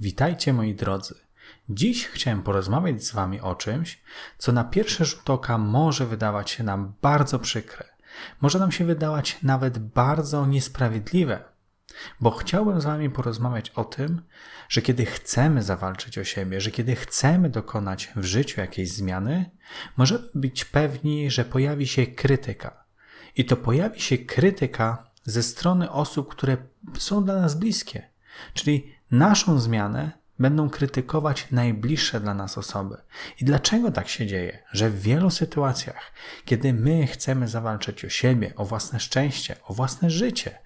Witajcie moi drodzy. Dziś chciałem porozmawiać z Wami o czymś, co na pierwszy rzut oka może wydawać się nam bardzo przykre. Może nam się wydawać nawet bardzo niesprawiedliwe. Bo chciałbym z Wami porozmawiać o tym, że kiedy chcemy zawalczyć o siebie, że kiedy chcemy dokonać w życiu jakiejś zmiany, możemy być pewni, że pojawi się krytyka. I to pojawi się krytyka ze strony osób, które są dla nas bliskie. Czyli naszą zmianę będą krytykować najbliższe dla nas osoby. I dlaczego tak się dzieje? Że w wielu sytuacjach, kiedy my chcemy zawalczyć o siebie, o własne szczęście, o własne życie,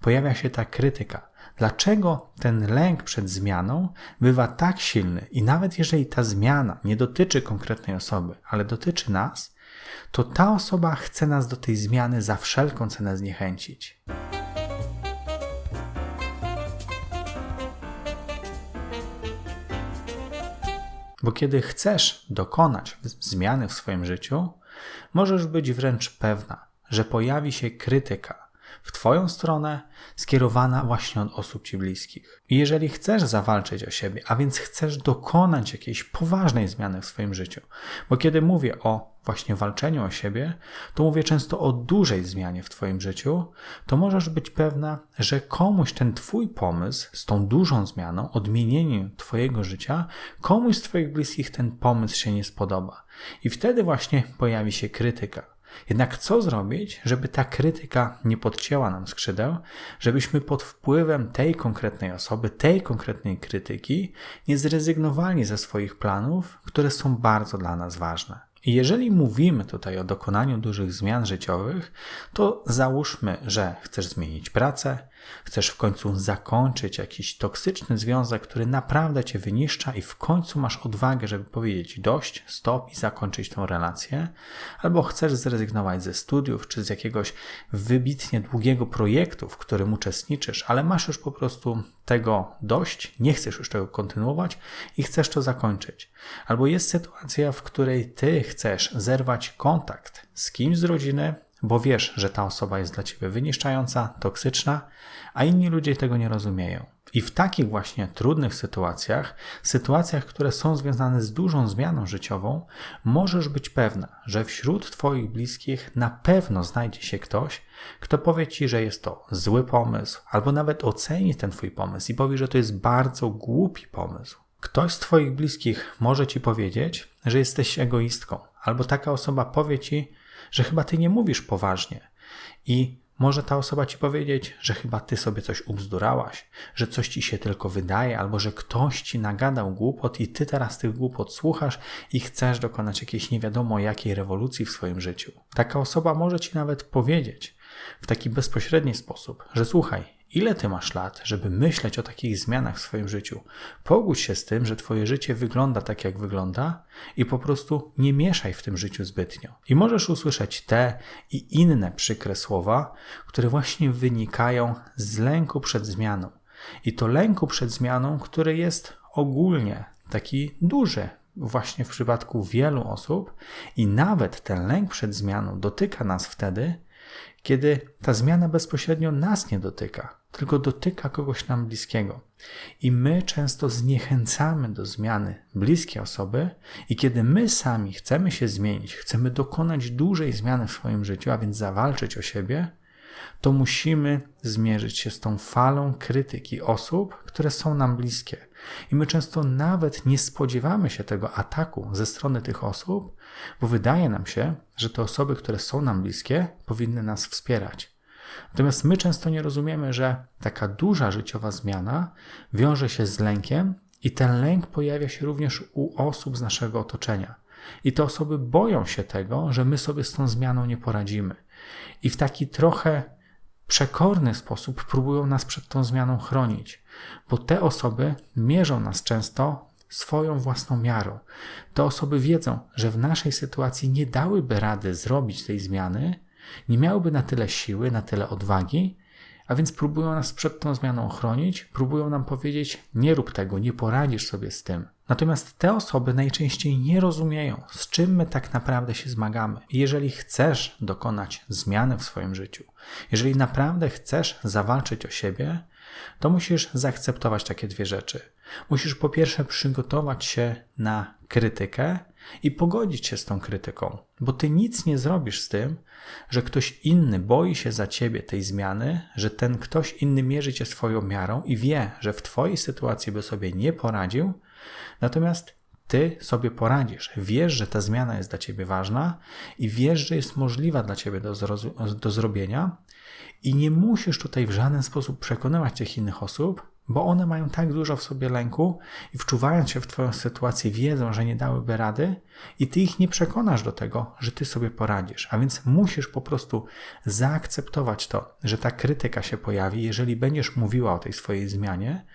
pojawia się ta krytyka. Dlaczego ten lęk przed zmianą bywa tak silny i nawet jeżeli ta zmiana nie dotyczy konkretnej osoby, ale dotyczy nas, to ta osoba chce nas do tej zmiany za wszelką cenę zniechęcić. Bo kiedy chcesz dokonać zmiany w swoim życiu, możesz być wręcz pewna, że pojawi się krytyka w Twoją stronę skierowana właśnie od osób Ci bliskich. I jeżeli chcesz zawalczyć o siebie, a więc chcesz dokonać jakiejś poważnej zmiany w swoim życiu, bo kiedy mówię o właśnie walczeniu o siebie, to mówię często o dużej zmianie w Twoim życiu, to możesz być pewna, że komuś ten Twój pomysł z tą dużą zmianą, odmienieniem Twojego życia, komuś z Twoich bliskich ten pomysł się nie spodoba. I wtedy właśnie pojawi się krytyka. Jednak co zrobić, żeby ta krytyka nie podcięła nam skrzydeł, żebyśmy pod wpływem tej konkretnej osoby, tej konkretnej krytyki nie zrezygnowali ze swoich planów, które są bardzo dla nas ważne. Jeżeli mówimy tutaj o dokonaniu dużych zmian życiowych, to załóżmy, że chcesz zmienić pracę, chcesz w końcu zakończyć jakiś toksyczny związek, który naprawdę cię wyniszcza, i w końcu masz odwagę, żeby powiedzieć dość, stop i zakończyć tę relację, albo chcesz zrezygnować ze studiów czy z jakiegoś wybitnie długiego projektu, w którym uczestniczysz, ale masz już po prostu tego dość, nie chcesz już tego kontynuować i chcesz to zakończyć. Albo jest sytuacja, w której ty chcesz zerwać kontakt z kimś z rodziny, bo wiesz, że ta osoba jest dla ciebie wyniszczająca, toksyczna, a inni ludzie tego nie rozumieją. I w takich właśnie trudnych sytuacjach, sytuacjach, które są związane z dużą zmianą życiową, możesz być pewna, że wśród Twoich bliskich na pewno znajdzie się ktoś, kto powie Ci, że jest to zły pomysł, albo nawet oceni ten Twój pomysł i powie, że to jest bardzo głupi pomysł. Ktoś z Twoich bliskich może Ci powiedzieć, że jesteś egoistką, albo taka osoba powie Ci, że chyba Ty nie mówisz poważnie i może ta osoba ci powiedzieć, że chyba ty sobie coś ubzdurałaś, że coś ci się tylko wydaje, albo że ktoś ci nagadał głupot i ty teraz tych głupot słuchasz i chcesz dokonać jakiejś nie wiadomo jakiej rewolucji w swoim życiu. Taka osoba może ci nawet powiedzieć w taki bezpośredni sposób, że słuchaj, Ile ty masz lat, żeby myśleć o takich zmianach w swoim życiu? Pogódź się z tym, że twoje życie wygląda tak, jak wygląda i po prostu nie mieszaj w tym życiu zbytnio. I możesz usłyszeć te i inne przykre słowa, które właśnie wynikają z lęku przed zmianą. I to lęku przed zmianą, który jest ogólnie taki duży, właśnie w przypadku wielu osób, i nawet ten lęk przed zmianą dotyka nas wtedy, kiedy ta zmiana bezpośrednio nas nie dotyka, tylko dotyka kogoś nam bliskiego. I my często zniechęcamy do zmiany bliskie osoby, i kiedy my sami chcemy się zmienić, chcemy dokonać dużej zmiany w swoim życiu, a więc zawalczyć o siebie, to musimy zmierzyć się z tą falą krytyki osób, które są nam bliskie. I my często nawet nie spodziewamy się tego ataku ze strony tych osób, bo wydaje nam się, że te osoby, które są nam bliskie, powinny nas wspierać. Natomiast my często nie rozumiemy, że taka duża życiowa zmiana wiąże się z lękiem, i ten lęk pojawia się również u osób z naszego otoczenia. I te osoby boją się tego, że my sobie z tą zmianą nie poradzimy. I w taki trochę przekorny sposób próbują nas przed tą zmianą chronić, bo te osoby mierzą nas często swoją własną miarą. Te osoby wiedzą, że w naszej sytuacji nie dałyby rady zrobić tej zmiany, nie miałyby na tyle siły, na tyle odwagi, a więc próbują nas przed tą zmianą chronić, próbują nam powiedzieć: nie rób tego, nie poradzisz sobie z tym. Natomiast te osoby najczęściej nie rozumieją, z czym my tak naprawdę się zmagamy. Jeżeli chcesz dokonać zmiany w swoim życiu, jeżeli naprawdę chcesz zawalczyć o siebie, to musisz zaakceptować takie dwie rzeczy. Musisz po pierwsze przygotować się na krytykę i pogodzić się z tą krytyką, bo ty nic nie zrobisz z tym, że ktoś inny boi się za ciebie tej zmiany, że ten ktoś inny mierzy cię swoją miarą i wie, że w twojej sytuacji by sobie nie poradził, natomiast ty sobie poradzisz. Wiesz, że ta zmiana jest dla ciebie ważna i wiesz, że jest możliwa dla ciebie do, do zrobienia, i nie musisz tutaj w żaden sposób przekonywać tych innych osób, bo one mają tak dużo w sobie lęku i wczuwając się w Twoją sytuację, wiedzą, że nie dałyby rady, i Ty ich nie przekonasz do tego, że Ty sobie poradzisz. A więc musisz po prostu zaakceptować to, że ta krytyka się pojawi, jeżeli będziesz mówiła o tej swojej zmianie,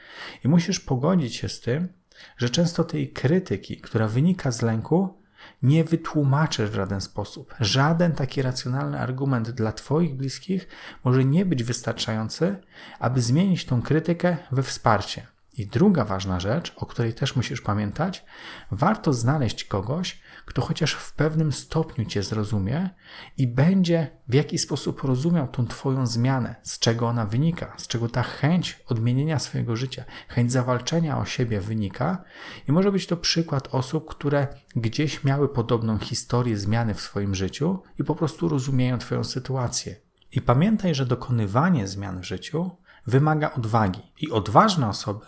i musisz pogodzić się z tym, że często tej krytyki, która wynika z lęku, nie wytłumaczysz w żaden sposób. Żaden taki racjonalny argument dla Twoich bliskich może nie być wystarczający, aby zmienić tą krytykę we wsparcie. I druga ważna rzecz, o której też musisz pamiętać, warto znaleźć kogoś, kto chociaż w pewnym stopniu Cię zrozumie i będzie w jakiś sposób rozumiał tą Twoją zmianę, z czego ona wynika, z czego ta chęć odmienienia swojego życia, chęć zawalczenia o siebie wynika. I może być to przykład osób, które gdzieś miały podobną historię zmiany w swoim życiu i po prostu rozumieją Twoją sytuację. I pamiętaj, że dokonywanie zmian w życiu wymaga odwagi. I odważne osoby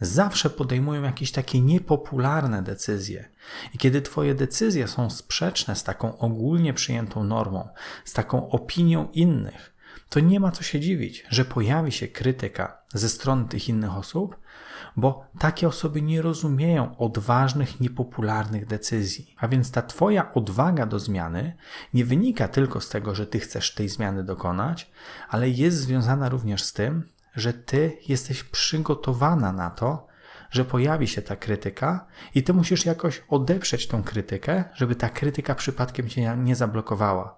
zawsze podejmują jakieś takie niepopularne decyzje. I kiedy Twoje decyzje są sprzeczne z taką ogólnie przyjętą normą, z taką opinią innych, to nie ma co się dziwić, że pojawi się krytyka ze strony tych innych osób, bo takie osoby nie rozumieją odważnych, niepopularnych decyzji. A więc ta Twoja odwaga do zmiany nie wynika tylko z tego, że Ty chcesz tej zmiany dokonać, ale jest związana również z tym, że ty jesteś przygotowana na to, że pojawi się ta krytyka i ty musisz jakoś odeprzeć tą krytykę, żeby ta krytyka przypadkiem cię nie zablokowała.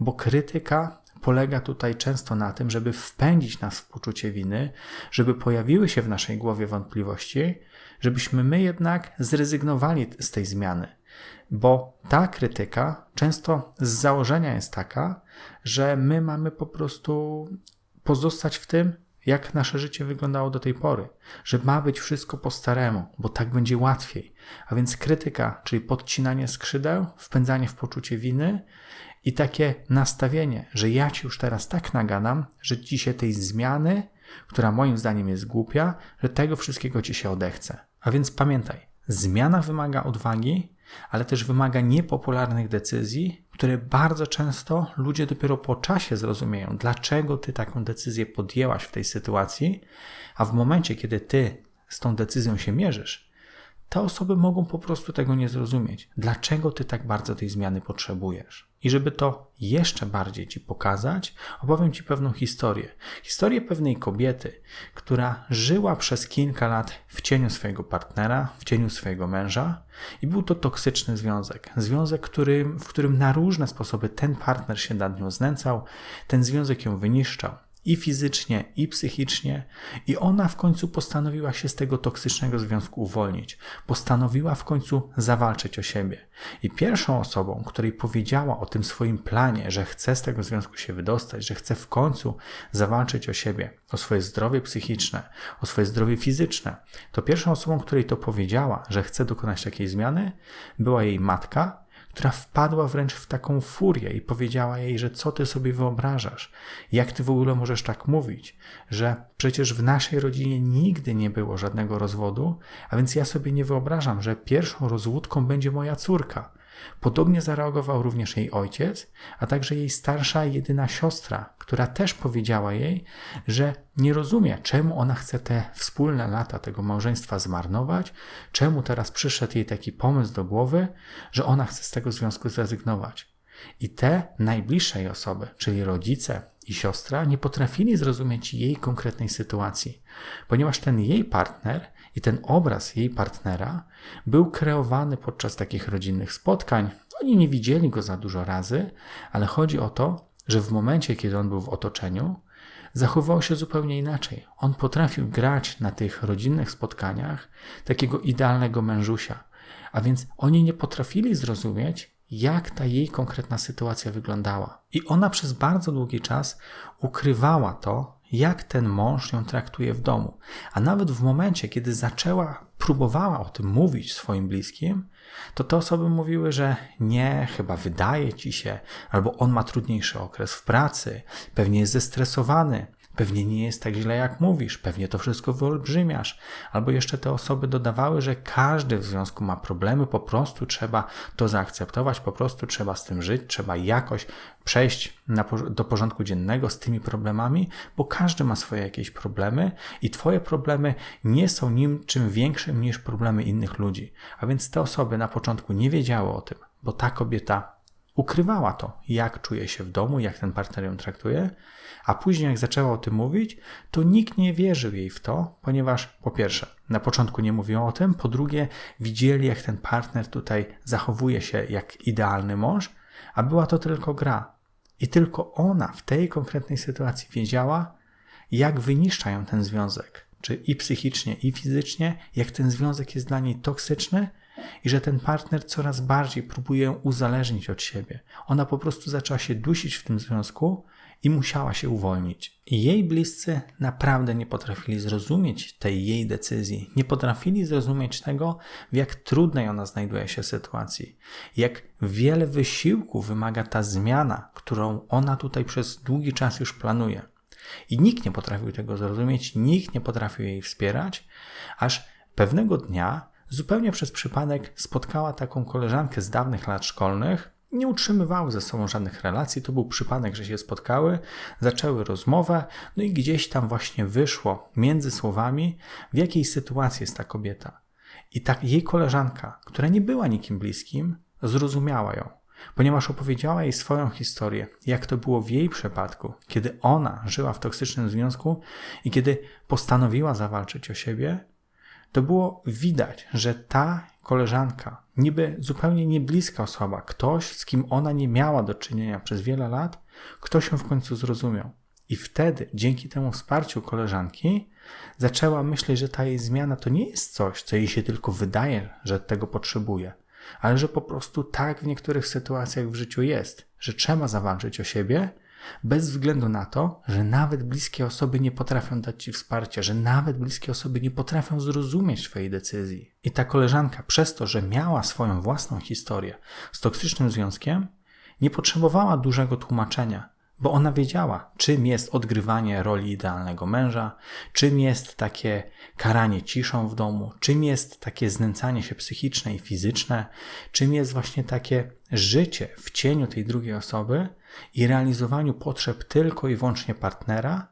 Bo krytyka polega tutaj często na tym, żeby wpędzić nas w poczucie winy, żeby pojawiły się w naszej głowie wątpliwości, żebyśmy my jednak zrezygnowali z tej zmiany. Bo ta krytyka często z założenia jest taka, że my mamy po prostu pozostać w tym, jak nasze życie wyglądało do tej pory, że ma być wszystko po staremu, bo tak będzie łatwiej. A więc krytyka, czyli podcinanie skrzydeł, wpędzanie w poczucie winy i takie nastawienie, że ja ci już teraz tak nagadam, że dzisiaj tej zmiany, która moim zdaniem jest głupia, że tego wszystkiego ci się odechce. A więc pamiętaj, zmiana wymaga odwagi, ale też wymaga niepopularnych decyzji, które bardzo często ludzie dopiero po czasie zrozumieją, dlaczego ty taką decyzję podjęłaś w tej sytuacji, a w momencie, kiedy ty z tą decyzją się mierzysz, te osoby mogą po prostu tego nie zrozumieć. Dlaczego ty tak bardzo tej zmiany potrzebujesz? I żeby to jeszcze bardziej ci pokazać, opowiem ci pewną historię. Historię pewnej kobiety, która żyła przez kilka lat w cieniu swojego partnera, w cieniu swojego męża, i był to toksyczny związek. Związek, w którym na różne sposoby ten partner się nad nią znęcał, ten związek ją wyniszczał i fizycznie, i psychicznie, i ona w końcu postanowiła się z tego toksycznego związku uwolnić. Postanowiła w końcu zawalczyć o siebie. I pierwszą osobą, której powiedziała o tym swoim planie, że chce z tego związku się wydostać, że chce w końcu zawalczyć o siebie, o swoje zdrowie psychiczne, o swoje zdrowie fizyczne, to pierwszą osobą, której to powiedziała, że chce dokonać takiej zmiany, była jej matka, która wpadła wręcz w taką furię i powiedziała jej, że co ty sobie wyobrażasz? Jak ty w ogóle możesz tak mówić? Że przecież w naszej rodzinie nigdy nie było żadnego rozwodu, a więc ja sobie nie wyobrażam, że pierwszą rozwódką będzie moja córka. Podobnie zareagował również jej ojciec, a także jej starsza jedyna siostra, która też powiedziała jej, że nie rozumie, czemu ona chce te wspólne lata tego małżeństwa zmarnować, czemu teraz przyszedł jej taki pomysł do głowy, że ona chce z tego związku zrezygnować. I te najbliższe osoby, czyli rodzice i siostra, nie potrafili zrozumieć jej konkretnej sytuacji, ponieważ ten jej partner i ten obraz jej partnera był kreowany podczas takich rodzinnych spotkań. Oni nie widzieli go za dużo razy, ale chodzi o to, że w momencie, kiedy on był w otoczeniu, zachowywał się zupełnie inaczej. On potrafił grać na tych rodzinnych spotkaniach takiego idealnego mężusia. A więc oni nie potrafili zrozumieć, jak ta jej konkretna sytuacja wyglądała. I ona przez bardzo długi czas ukrywała to, jak ten mąż ją traktuje w domu. A nawet w momencie, kiedy zaczęła, próbowała o tym mówić swoim bliskim, to te osoby mówiły, że nie, chyba wydaje ci się, albo on ma trudniejszy okres w pracy, pewnie jest zestresowany, Pewnie nie jest tak źle, jak mówisz, pewnie to wszystko wyolbrzymiasz. Albo jeszcze te osoby dodawały, że każdy w związku ma problemy, po prostu trzeba to zaakceptować, po prostu trzeba z tym żyć, trzeba jakoś przejść na, do porządku dziennego z tymi problemami, bo każdy ma swoje jakieś problemy i Twoje problemy nie są niczym większym niż problemy innych ludzi. A więc te osoby na początku nie wiedziały o tym, bo ta kobieta ukrywała to, jak czuje się w domu, jak ten partner ją traktuje, a później, jak zaczęła o tym mówić, to nikt nie wierzył jej w to, ponieważ po pierwsze, na początku nie mówią o tym, po drugie, widzieli, jak ten partner tutaj zachowuje się jak idealny mąż, a była to tylko gra. I tylko ona w tej konkretnej sytuacji wiedziała, jak wyniszcza ją ten związek, czy i psychicznie, i fizycznie, jak ten związek jest dla niej toksyczny i że ten partner coraz bardziej próbuje ją uzależnić od siebie. Ona po prostu zaczęła się dusić w tym związku i musiała się uwolnić. I jej bliscy naprawdę nie potrafili zrozumieć tej jej decyzji, nie potrafili zrozumieć tego, w jak trudnej ona znajduje się sytuacji, jak wiele wysiłku wymaga ta zmiana, którą ona tutaj przez długi czas już planuje. I nikt nie potrafił tego zrozumieć, nikt nie potrafił jej wspierać, aż pewnego dnia zupełnie przez przypadek spotkała taką koleżankę z dawnych lat szkolnych, nie utrzymywały ze sobą żadnych relacji. To był przypadek, że się spotkały, zaczęły rozmowę, no i gdzieś tam właśnie wyszło między słowami, w jakiej sytuacji jest ta kobieta. I tak jej koleżanka, która nie była nikim bliskim, zrozumiała ją, ponieważ opowiedziała jej swoją historię, jak to było w jej przypadku, kiedy ona żyła w toksycznym związku i kiedy postanowiła zawalczyć o siebie, to było widać, że ta koleżanka, niby zupełnie niebliska osoba, ktoś, z kim ona nie miała do czynienia przez wiele lat, ktoś ją w końcu zrozumiał. I wtedy, dzięki temu wsparciu koleżanki, zaczęła myśleć, że ta jej zmiana to nie jest coś, co jej się tylko wydaje, że tego potrzebuje, ale że po prostu tak w niektórych sytuacjach w życiu jest, że trzeba zawalczyć o siebie bez względu na to, że nawet bliskie osoby nie potrafią dać ci wsparcia, że nawet bliskie osoby nie potrafią zrozumieć Twojej decyzji. I ta koleżanka, przez to, że miała swoją własną historię z toksycznym związkiem, nie potrzebowała dużego tłumaczenia, bo ona wiedziała, czym jest odgrywanie roli idealnego męża, czym jest takie karanie ciszą w domu, czym jest takie znęcanie się psychiczne i fizyczne, czym jest właśnie takie życie w cieniu tej drugiej osoby i realizowaniu potrzeb tylko i wyłącznie partnera,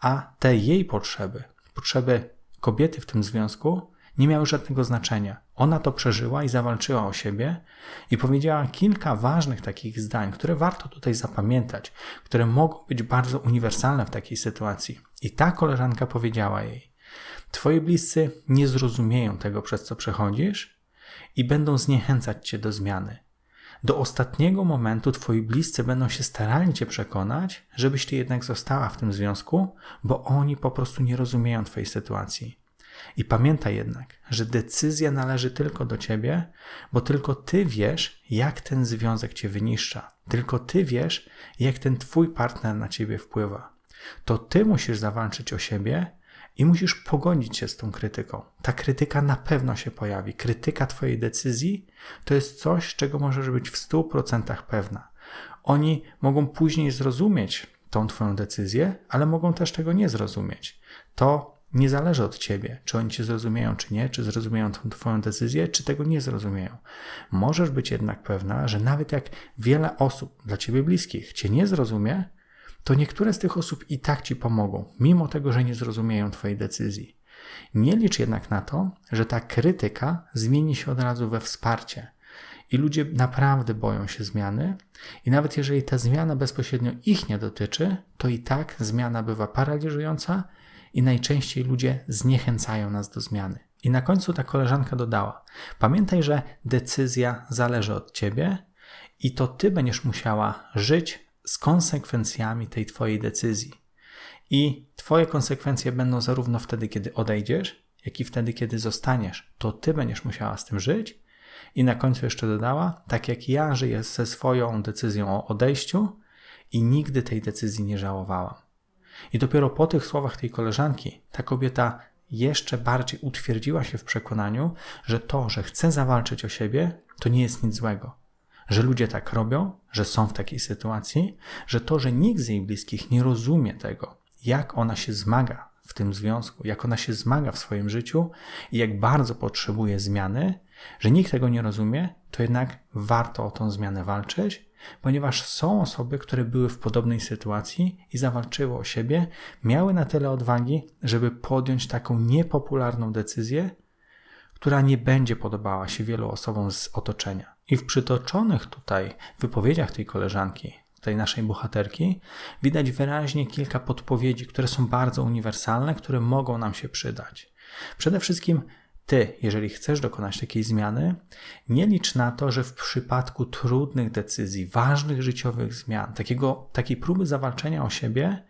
a te jej potrzeby, potrzeby kobiety w tym związku, nie miały żadnego znaczenia. Ona to przeżyła i zawalczyła o siebie i powiedziała kilka ważnych takich zdań, które warto tutaj zapamiętać, które mogą być bardzo uniwersalne w takiej sytuacji. I ta koleżanka powiedziała jej: Twoi bliscy nie zrozumieją tego, przez co przechodzisz i będą zniechęcać cię do zmiany. Do ostatniego momentu twoi bliscy będą się starali cię przekonać, żebyś ty jednak została w tym związku, bo oni po prostu nie rozumieją twojej sytuacji. I pamiętaj jednak, że decyzja należy tylko do ciebie, bo tylko ty wiesz, jak ten związek cię wyniszcza. Tylko ty wiesz, jak ten twój partner na ciebie wpływa. To ty musisz zawalczyć o siebie i musisz pogodzić się z tą krytyką. Ta krytyka na pewno się pojawi. Krytyka twojej decyzji to jest coś, czego możesz być w 100% pewna. Oni mogą później zrozumieć tą twoją decyzję, ale mogą też tego nie zrozumieć. To nie zależy od ciebie, czy oni cię zrozumieją, czy nie, czy zrozumieją tą twoją decyzję, czy tego nie zrozumieją. Możesz być jednak pewna, że nawet jak wiele osób dla ciebie bliskich cię nie zrozumie, to niektóre z tych osób i tak ci pomogą, mimo tego, że nie zrozumieją twojej decyzji. Nie licz jednak na to, że ta krytyka zmieni się od razu we wsparcie. I ludzie naprawdę boją się zmiany, i nawet jeżeli ta zmiana bezpośrednio ich nie dotyczy, to i tak zmiana bywa paraliżująca i najczęściej ludzie zniechęcają nas do zmiany. I na końcu ta koleżanka dodała: Pamiętaj, że decyzja zależy od ciebie i to ty będziesz musiała żyć z konsekwencjami tej twojej decyzji. I twoje konsekwencje będą zarówno wtedy, kiedy odejdziesz, jak i wtedy, kiedy zostaniesz. To ty będziesz musiała z tym żyć. I na końcu jeszcze dodała: Tak jak ja żyję ze swoją decyzją o odejściu i nigdy tej decyzji nie żałowałam. I dopiero po tych słowach tej koleżanki ta kobieta jeszcze bardziej utwierdziła się w przekonaniu, że to, że chce zawalczyć o siebie, to nie jest nic złego. Że ludzie tak robią, że są w takiej sytuacji, że to, że nikt z jej bliskich nie rozumie tego, jak ona się zmaga w tym związku, jak ona się zmaga w swoim życiu i jak bardzo potrzebuje zmiany, że nikt tego nie rozumie, to jednak warto o tą zmianę walczyć, ponieważ są osoby, które były w podobnej sytuacji i zawalczyły o siebie, miały na tyle odwagi, żeby podjąć taką niepopularną decyzję, która nie będzie podobała się wielu osobom z otoczenia. I w przytoczonych tutaj wypowiedziach tej koleżanki, tej naszej bohaterki, widać wyraźnie kilka podpowiedzi, które są bardzo uniwersalne, które mogą nam się przydać. Przede wszystkim ty, jeżeli chcesz dokonać takiej zmiany, nie licz na to, że w przypadku trudnych decyzji, ważnych życiowych zmian, takiego, takiej próby zawalczenia o siebie,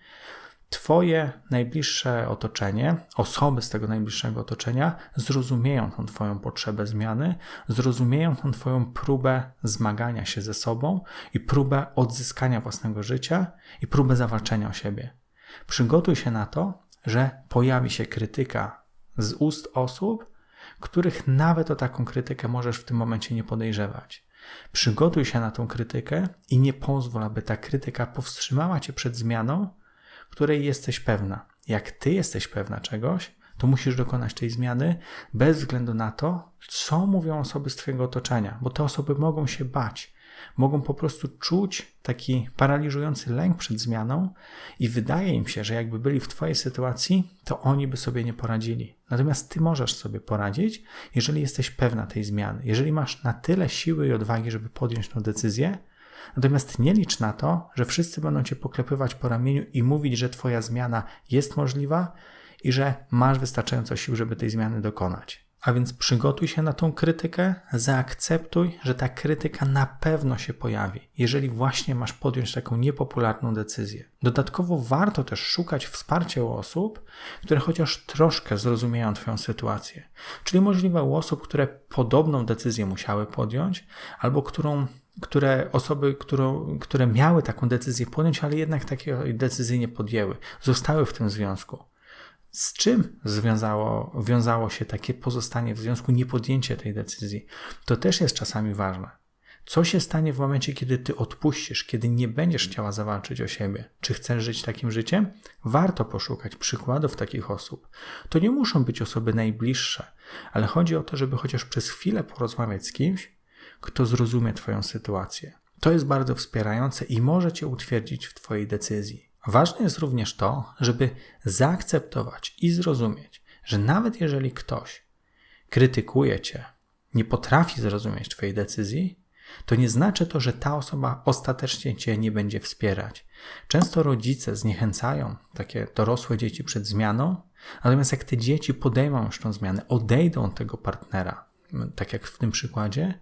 Twoje najbliższe otoczenie, osoby z tego najbliższego otoczenia zrozumieją tą Twoją potrzebę zmiany, zrozumieją tą Twoją próbę zmagania się ze sobą i próbę odzyskania własnego życia i próbę zawalczenia o siebie. Przygotuj się na to, że pojawi się krytyka z ust osób, których nawet o taką krytykę możesz w tym momencie nie podejrzewać. Przygotuj się na tą krytykę i nie pozwól, aby ta krytyka powstrzymała cię przed zmianą, której jesteś pewna. Jak ty jesteś pewna czegoś, to musisz dokonać tej zmiany bez względu na to, co mówią osoby z Twojego otoczenia, bo te osoby mogą się bać, mogą po prostu czuć taki paraliżujący lęk przed zmianą i wydaje im się, że jakby byli w Twojej sytuacji, to oni by sobie nie poradzili. Natomiast Ty możesz sobie poradzić, jeżeli jesteś pewna tej zmiany, jeżeli masz na tyle siły i odwagi, żeby podjąć tę decyzję. Natomiast nie licz na to, że wszyscy będą Cię poklepywać po ramieniu i mówić, że Twoja zmiana jest możliwa i że masz wystarczająco sił, żeby tej zmiany dokonać. A więc przygotuj się na tą krytykę, zaakceptuj, że ta krytyka na pewno się pojawi, jeżeli właśnie masz podjąć taką niepopularną decyzję. Dodatkowo warto też szukać wsparcia u osób, które chociaż troszkę zrozumieją Twoją sytuację. Czyli możliwe u osób, które podobną decyzję musiały podjąć, albo którą które osoby, które miały taką decyzję podjąć, ale jednak takiej decyzji nie podjęły, zostały w tym związku. Z czym związało, wiązało się takie pozostanie w związku, niepodjęcie tej decyzji? To też jest czasami ważne. Co się stanie w momencie, kiedy ty odpuścisz, kiedy nie będziesz chciała zawalczyć o siebie? Czy chcesz żyć takim życiem? Warto poszukać przykładów takich osób. To nie muszą być osoby najbliższe, ale chodzi o to, żeby chociaż przez chwilę porozmawiać z kimś, kto zrozumie Twoją sytuację. To jest bardzo wspierające i może Cię utwierdzić w Twojej decyzji. Ważne jest również to, żeby zaakceptować i zrozumieć, że nawet jeżeli ktoś krytykuje cię, nie potrafi zrozumieć Twojej decyzji, to nie znaczy to, że ta osoba ostatecznie Cię nie będzie wspierać. Często rodzice zniechęcają takie dorosłe dzieci przed zmianą, natomiast jak te dzieci podejmą już tą zmianę, odejdą od tego partnera, tak jak w tym przykładzie,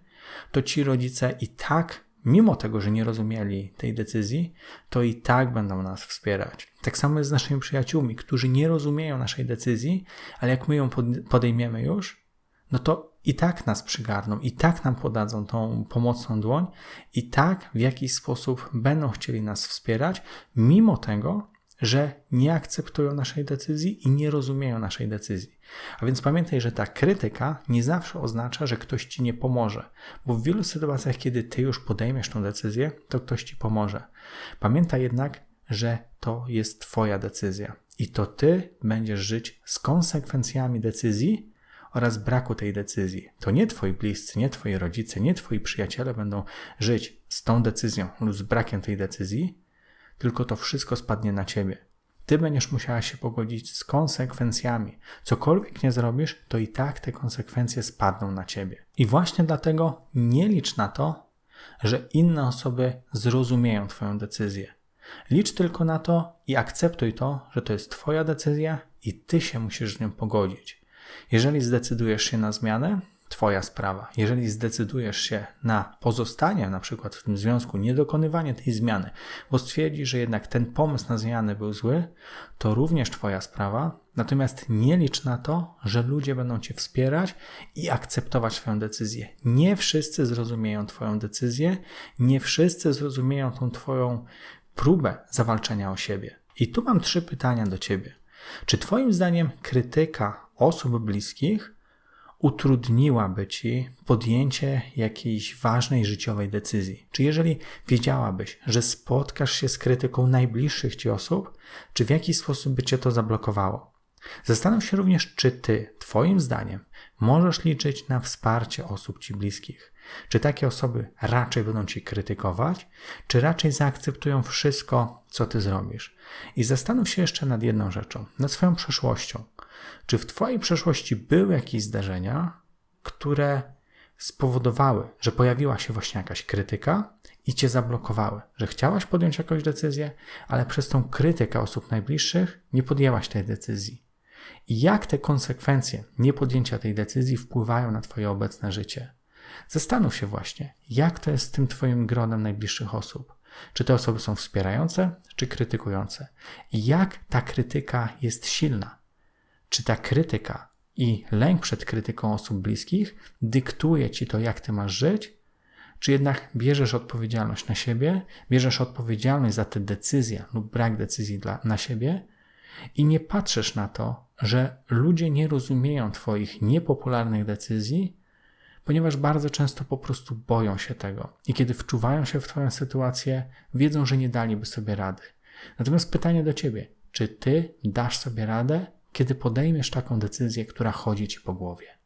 to ci rodzice i tak mimo tego, że nie rozumieli tej decyzji, to i tak będą nas wspierać. Tak samo jest z naszymi przyjaciółmi, którzy nie rozumieją naszej decyzji, ale jak my ją podejmiemy już, no to i tak nas przygarną, i tak nam podadzą tą pomocną dłoń, i tak w jakiś sposób będą chcieli nas wspierać, mimo tego, że nie akceptują naszej decyzji i nie rozumieją naszej decyzji. A więc pamiętaj, że ta krytyka nie zawsze oznacza, że ktoś ci nie pomoże, bo w wielu sytuacjach, kiedy ty już podejmiesz tą decyzję, to ktoś ci pomoże. Pamiętaj jednak, że to jest Twoja decyzja i to Ty będziesz żyć z konsekwencjami decyzji oraz braku tej decyzji. To nie Twoi bliscy, nie Twoi rodzice, nie Twoi przyjaciele będą żyć z tą decyzją lub z brakiem tej decyzji, tylko to wszystko spadnie na ciebie. Ty będziesz musiała się pogodzić z konsekwencjami. Cokolwiek nie zrobisz, to i tak te konsekwencje spadną na ciebie. I właśnie dlatego nie licz na to, że inne osoby zrozumieją Twoją decyzję. Licz tylko na to i akceptuj to, że to jest Twoja decyzja i Ty się musisz z nią pogodzić. Jeżeli zdecydujesz się na zmianę, Twoja sprawa. Jeżeli zdecydujesz się na pozostanie na przykład w tym związku, niedokonywanie tej zmiany, bo stwierdzisz, że jednak ten pomysł na zmianę był zły, to również Twoja sprawa. Natomiast nie licz na to, że ludzie będą Cię wspierać i akceptować Twoją decyzję. Nie wszyscy zrozumieją Twoją decyzję, nie wszyscy zrozumieją tą Twoją próbę zawalczenia o siebie. I tu mam trzy pytania do ciebie. Czy Twoim zdaniem krytyka osób bliskich utrudniłaby ci podjęcie jakiejś ważnej życiowej decyzji? Czy jeżeli wiedziałabyś, że spotkasz się z krytyką najbliższych ci osób, czy w jakiś sposób by cię to zablokowało? Zastanów się również, czy ty, Twoim zdaniem, możesz liczyć na wsparcie osób ci bliskich. Czy takie osoby raczej będą ci krytykować, czy raczej zaakceptują wszystko, co ty zrobisz? I zastanów się jeszcze nad jedną rzeczą, nad swoją przeszłością. Czy w Twojej przeszłości były jakieś zdarzenia, które spowodowały, że pojawiła się właśnie jakaś krytyka i cię zablokowały, że chciałaś podjąć jakąś decyzję, ale przez tą krytykę osób najbliższych nie podjęłaś tej decyzji. I jak te konsekwencje niepodjęcia tej decyzji wpływają na Twoje obecne życie? Zastanów się właśnie, jak to jest z tym Twoim gronem najbliższych osób. Czy te osoby są wspierające, czy krytykujące? I jak ta krytyka jest silna? Czy ta krytyka i lęk przed krytyką osób bliskich dyktuje ci to, jak ty masz żyć? Czy jednak bierzesz odpowiedzialność na siebie, bierzesz odpowiedzialność za te decyzje lub brak decyzji dla, na siebie i nie patrzysz na to, że ludzie nie rozumieją Twoich niepopularnych decyzji, ponieważ bardzo często po prostu boją się tego i kiedy wczuwają się w Twoją sytuację, wiedzą, że nie daliby sobie rady. Natomiast pytanie do Ciebie, czy Ty dasz sobie radę kiedy podejmiesz taką decyzję, która chodzi ci po głowie.